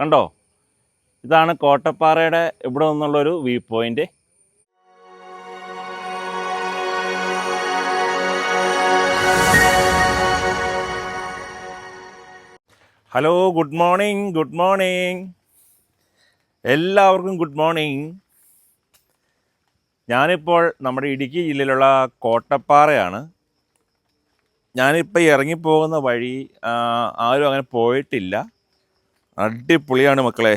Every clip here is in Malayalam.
കണ്ടോ? ഇതാണ് കോട്ടപ്പാറയുടെ ഇവിടെ നിന്നുള്ളൊരു view point. Hello good morning good morning. എല്ലാവർക്കും ഗുഡ് മോർണിംഗ്. ഞാനിപ്പോൾ നമ്മുടെ ഇടുക്കി ജില്ലയിലുള്ള കോട്ടപ്പാറയാണ്. ഞാനിപ്പോൾ ഇറങ്ങിപ്പോകുന്ന വഴി ആരും അങ്ങനെ പോയിട്ടില്ല. അടിപൊളിയാണ് മക്കളെ.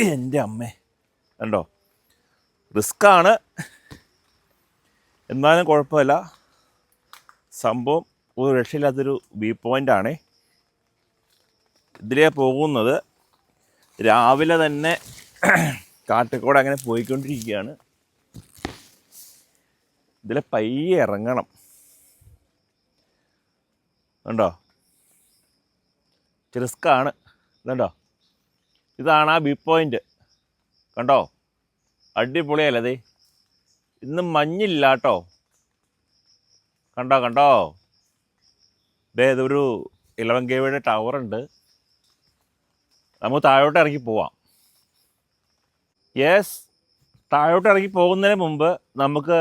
എന്റെ അമ്മേ. കണ്ടോ? റിസ്ക്കാണ് എന്നാലും കുഴപ്പമില്ല. സംഭവം ഒരു രക്ഷയില്ലാത്തൊരു വ്യൂ പോയിന്റാണേ ഇതിലേ പോകുന്നത് രാവിലെ തന്നെ കാട്ടിക്കൂടെ അങ്ങനെ പോയിക്കൊണ്ടിരിക്കുകയാണ്. ഇതിലെ പയ്യെ ഇറങ്ങണം. കണ്ടോ? റിസ്ക്കാണ് ഇതുണ്ടോ ഇതാണ് ആ വ്യൂ പോയിന്റ് കണ്ടോ? അടിപൊളിയല്ലേ ഇന്ന് മഞ്ഞില്ല കേട്ടോ കണ്ടോ കണ്ടോ? ദേ ഇതൊരു ഇലവൻ കേവിയുടെ ടവർ ഉണ്ട്. നമുക്ക് താഴോട്ട് ഇറങ്ങി പോവാം. യെസ് താഴോട്ട് ഇറങ്ങി പോകുന്നതിന് മുമ്പ് നമുക്ക്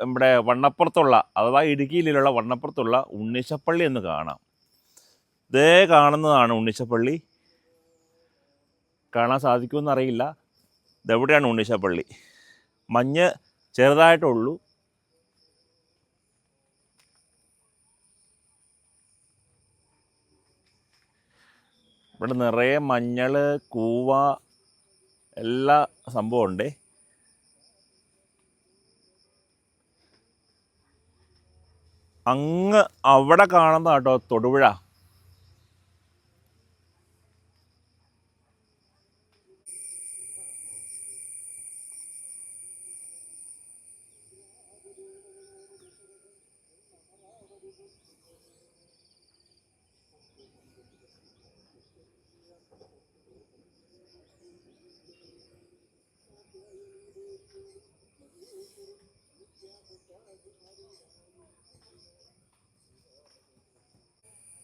നമ്മുടെ വണ്ണപ്പുറത്തുള്ള അഥവാ ഇടുക്കിയിലുള്ള വണ്ണപ്പുറത്തുള്ള ഉണ്ണിശപ്പള്ളി എന്ന് കാണാം. ഇതേ കാണുന്നതാണ് ഉണ്ണിശപ്പള്ളി. കാണാൻ സാധിക്കുമെന്ന് അറിയില്ല ഇതെവിടെയാണ് പള്ളി? മഞ്ഞ് ചെറുതായിട്ടുള്ളൂ. ഇവിടെ നിറയെ മഞ്ഞൾ കൂവ എല്ലാ സംഭവം ഉണ്ടേ അങ്ങ് അവിടെ കാണുന്ന കേട്ടോ തൊടുപുഴ.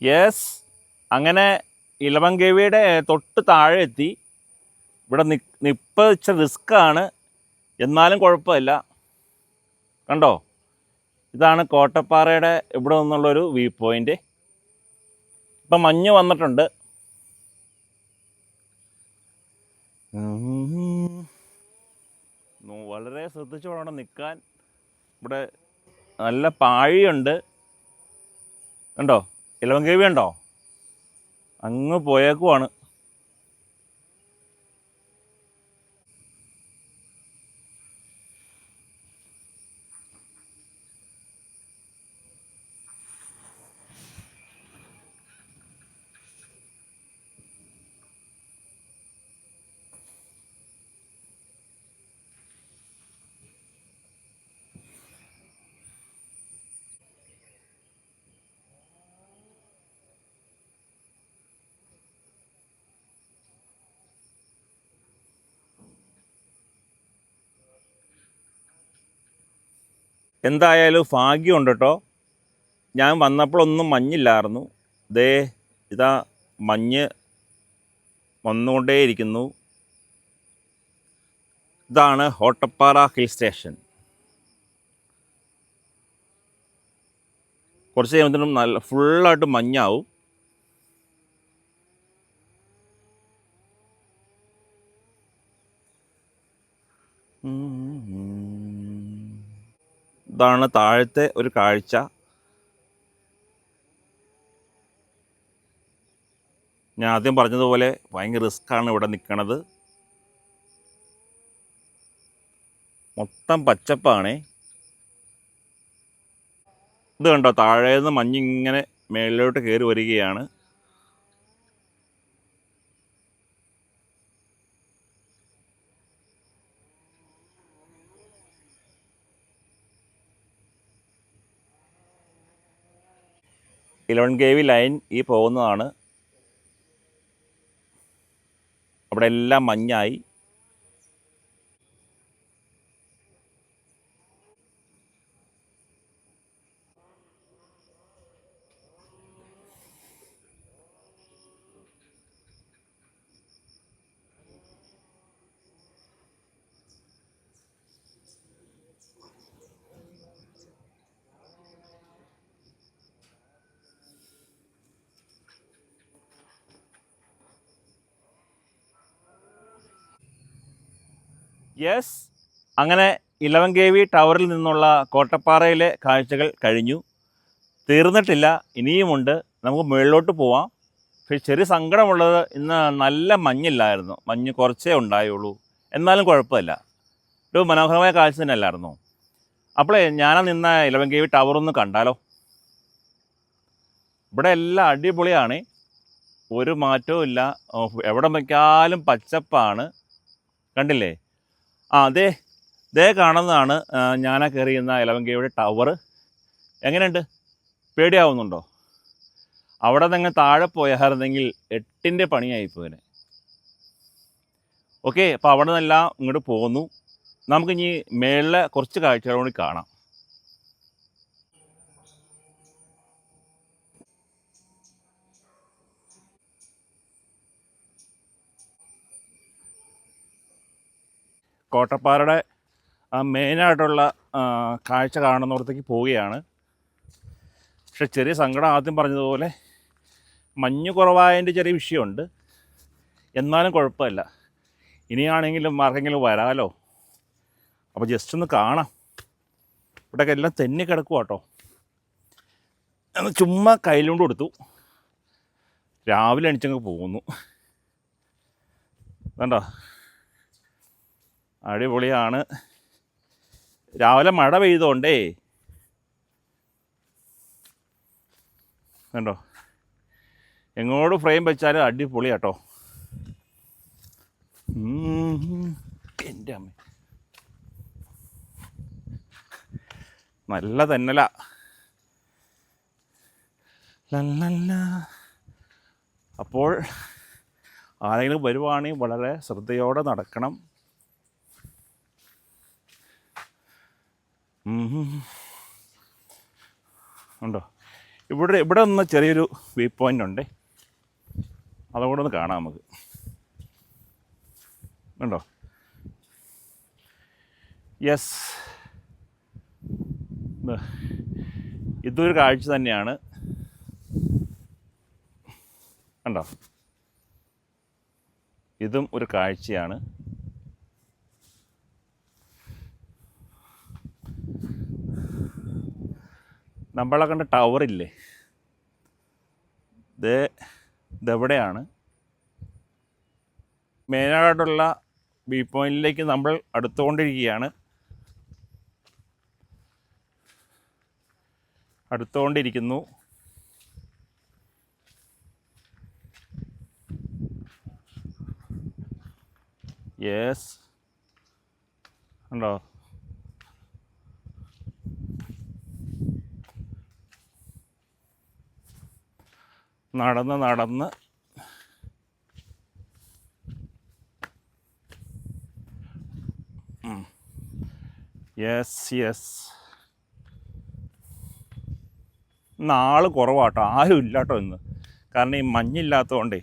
യെസ് അങ്ങനെ ഇലവങ്കേവിയുടെ തൊട്ട് താഴെ എത്തി ഇവിടെ നി നിപ്പ ഇച്ചിരി റിസ്ക്കാണ് എന്നാലും കുഴപ്പമില്ല. കണ്ടോ? ഇതാണ് കോട്ടപ്പാറയുടെ ഇവിടെ നിന്നുള്ളൊരു വ്യൂ പോയിന്റ് ഇപ്പം മഞ്ഞ് വന്നിട്ടുണ്ട് ഉം. നോ- വളരെ ശ്രദ്ധിച്ചു വേണം നിൽക്കാൻ ഇവിടെ നല്ല പാഴിയുണ്ട്. ഉണ്ടോ ഇലവൻ കേവി ഉണ്ടോ? അങ്ങ് പോയേക്കുവാണ്. എന്തായാലും ഭാഗ്യമുണ്ട് കേട്ടോ ഞാൻ വന്നപ്പോഴൊന്നും മഞ്ഞില്ലായിരുന്നു. ദേ ഇതാ മഞ്ഞ് വന്നുകൊണ്ടേയിരിക്കുന്നു. ഇതാണ് ഹോട്ടപ്പാറ ഹിൽ സ്റ്റേഷൻ. കുറച്ച് കഴിയുമ്പോഴത്തേനും നല്ല ഫുള്ളായിട്ട് മഞ്ഞാവും. ഇതാണ് താഴത്തെ ഒരു കാഴ്ച. ഞാൻ ആദ്യം പറഞ്ഞതുപോലെ ഭയങ്കര റിസ്ക്കാണ് ഇവിടെ നിൽക്കണത് മൊത്തം പച്ചപ്പാണേ. ഇത് കണ്ടോ? താഴേന്ന് മഞ്ഞിങ്ങനെ മേളിലോട്ട് കയറി വരികയാണ്. ഇലവൻ കെ വി ലൈൻ ഈ പോകുന്നതാണ്. അവിടെ എല്ലാം മഞ്ഞായി. യെസ് അങ്ങനെ ഇലവൻ കെ വി ടവറിൽ നിന്നുള്ള കോട്ടപ്പാറയിലെ കാഴ്ചകൾ കഴിഞ്ഞു. തീർന്നിട്ടില്ല ഇനിയുമുണ്ട്. നമുക്ക് മുകളിലോട്ട് പോവാം. പക്ഷേ ചെറിയ സങ്കടമുള്ളത് ഇന്ന് നല്ല മഞ്ഞില്ലായിരുന്നു. മഞ്ഞ് കുറച്ചേ ഉണ്ടായുള്ളൂ. എന്നാലും കുഴപ്പമില്ല. ഒരു മനോഹരമായ കാഴ്ച തന്നെ അല്ലായിരുന്നോ അപ്പോളേ ഞാനാ നിന്ന ഇലവൻ കെ വി ടവറൊന്ന് കണ്ടാലോ? ഇവിടെ എല്ലാം അടിപൊളിയാണ്. ഒരു മാറ്റവും ഇല്ല എവിടെ വയ്ക്കാലും പച്ചപ്പാണ്. കണ്ടില്ലേ? ആ ദേ ദേ കാണുന്നതാണ് ഞാനാ കയറിയുന്ന ഇലവൻ കെയുടെ ടവർ എങ്ങനെയുണ്ട്? പേടിയാവുന്നുണ്ടോ? അവിടെ നിന്ന് താഴെ പോയായിരുന്നെങ്കിൽ എട്ടിന്റെ പണിയായി പോയിന് ഓക്കെ അപ്പോൾ അവിടെ നിന്നെല്ലാം ഇങ്ങോട്ട് പോന്നു നമുക്കിനി മേളിലെ കുറച്ച് കാഴ്ചകൾ കൂടി കാണാം. കോട്ടപ്പാറയുടെ മെയിനായിട്ടുള്ള കാഴ്ച കാണുന്നിടത്തേക്ക് പോവുകയാണ്. പക്ഷെ ചെറിയ സങ്കടം ആദ്യം പറഞ്ഞതുപോലെ മഞ്ഞ് കുറവായതിന്റെ ചെറിയ വിഷയമുണ്ട്. എന്നാലും കുഴപ്പമില്ല. ഇനിയാണെങ്കിലും ആർക്കെങ്കിലും വരാലോ? അപ്പോൾ ജസ്റ്റ് ഒന്ന് കാണാം. ഇവിടെയൊക്കെ എല്ലാം തെന്നി കിടക്കുക കേട്ടോ. എന്ന് ചുമ്മാ കയ്യിലുകൊണ്ട് കൊടുത്തു. രാവിലെ എണിച്ചങ്ങ് പോകുന്നു. കണ്ടോ അടിപൊളിയാണ്. രാവിലെ മഴ പെയ്തോണ്ടേ. കണ്ടോ? എങ്ങോട്ട് ഫ്രെയിം വെച്ചാലും അടിപൊളി കേട്ടോ എന്റെ അമ്മ. നല്ല തന്നല. അപ്പോൾ ആരെങ്കിലും വരുവാണെങ്കിൽ വളരെ ശ്രദ്ധയോടെ നടക്കണം. ഉണ്ടോ? ഇവിടെ ഇവിടെ ഒന്ന് ചെറിയൊരു വ്യൂ പോയിന്റ് ഉണ്ടേ. അതുകൂടെ ഒന്ന് കാണാം നമുക്ക്. ഉണ്ടോ? യെസ് ഇതൊരു കാഴ്ച തന്നെയാണ്. കണ്ടോ ഇതും ഒരു കാഴ്ചയാണ്. നമ്മളെ കണ്ട ടവറില്ലേ ഇത് ഇതെവിടെയാണ്? മെയിനായിട്ടുള്ള ബി പോയിന്റിലേക്ക് നമ്മൾ അടുത്തുകൊണ്ടിരിക്കുകയാണ്. അടുത്തുകൊണ്ടിരിക്കുന്നു. യെസ് ഉണ്ടോ നടന്ന് നടന്ന്. യെസ് യെസ് ഇന്ന് കുറവാട്ടോ. ആരും ഇല്ലാട്ടോ ഇന്ന്. കാരണം ഈ മഞ്ഞില്ലാത്തതുകൊണ്ടേ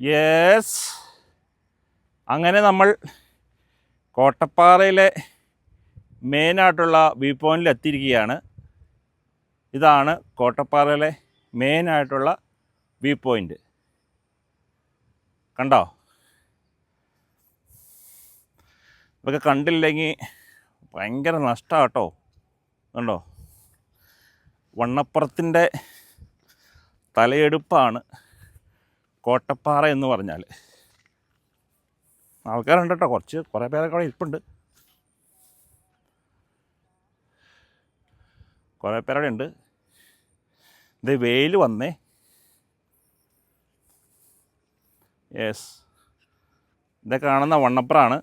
യെസ് അങ്ങനെ നമ്മൾ കോട്ടപ്പാറയിലെ മെയിനായിട്ടുള്ള വ്യൂ പോയിന്റിൽ എത്തിയിരിക്കുകയാണ്. ഇതാണ് കോട്ടപ്പാറയിലെ മെയിനായിട്ടുള്ള വ്യൂ പോയിന്റ് കണ്ടോ? ഇതൊക്കെ കണ്ടില്ലെങ്കിൽ ഭയങ്കര നഷ്ടമാണ് കേട്ടോ കണ്ടോ? വണ്ണപ്പുറത്തിന്റെ തലയെടുപ്പാണ് കോട്ടപ്പാറ എന്ന് പറഞ്ഞാൽ ആൾക്കാരുണ്ട് കേട്ടോ. കുറച്ച് കുറേ പേരൊക്കെ അവിടെ ഇരിപ്പുണ്ട്. കുറേ പേരവിടെ ഉണ്ട് ഇത് വെയിൽ വന്നേ. യെസ്. ഇത് കാണുന്ന വണ്ണപ്പറാണ്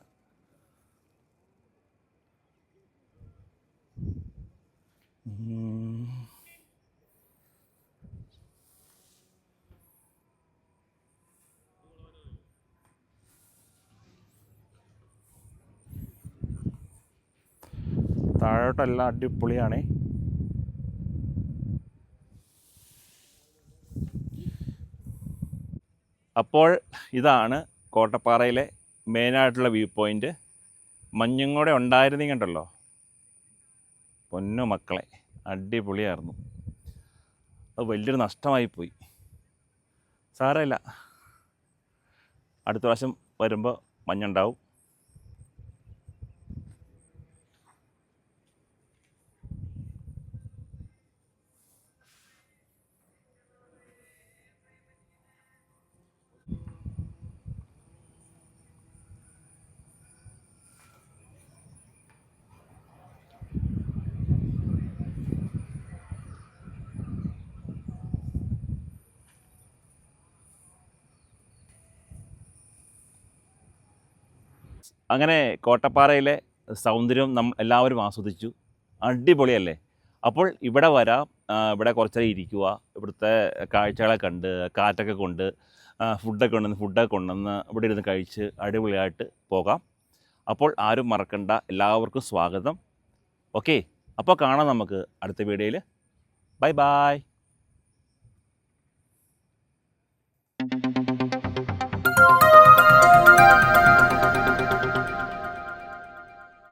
താഴോട്ടല്ല അടിപൊളിയാണേ. അപ്പോൾ ഇതാണ് കോട്ടപ്പാറയിലെ മെയിനായിട്ടുള്ള വ്യൂ പോയിന്റ് മഞ്ഞും കൂടെ ഉണ്ടായിരുന്നെങ്കിൽ ഉണ്ടല്ലോ പൊന്നു മക്കളെ അടിപൊളിയായിരുന്നു. അത് വലിയൊരു നഷ്ടമായി പോയി. സാരമില്ല. അടുത്ത പ്രാവശ്യം വരുമ്പോൾ മഞ്ഞുണ്ടാവും. അങ്ങനെ കോട്ടപ്പാറയിലെ സൗന്ദര്യം നമ്മൾ എല്ലാവരും ആസ്വദിച്ചു. അടിപൊളിയല്ലേ? അപ്പോൾ ഇവിടെ വരാം. ഇവിടെ കുറച്ചു നേരം ഇരിക്കുക. ഇവിടുത്തെ കാഴ്ചകളെ കണ്ട് കാറ്റൊക്കെ കൊണ്ട് ഫുഡൊക്കെ കൊണ്ടുവന്ന് ഫുഡൊക്കെ കൊണ്ടുവന്ന് ഇവിടെ ഇരുന്ന് കഴിച്ച് അടിപൊളിയായിട്ട് പോകാം. അപ്പോൾ ആരും മറക്കണ്ട. എല്ലാവർക്കും സ്വാഗതം. ഓക്കെ അപ്പോൾ കാണാം നമുക്ക് അടുത്ത വീഡിയോയിൽ. Bye bye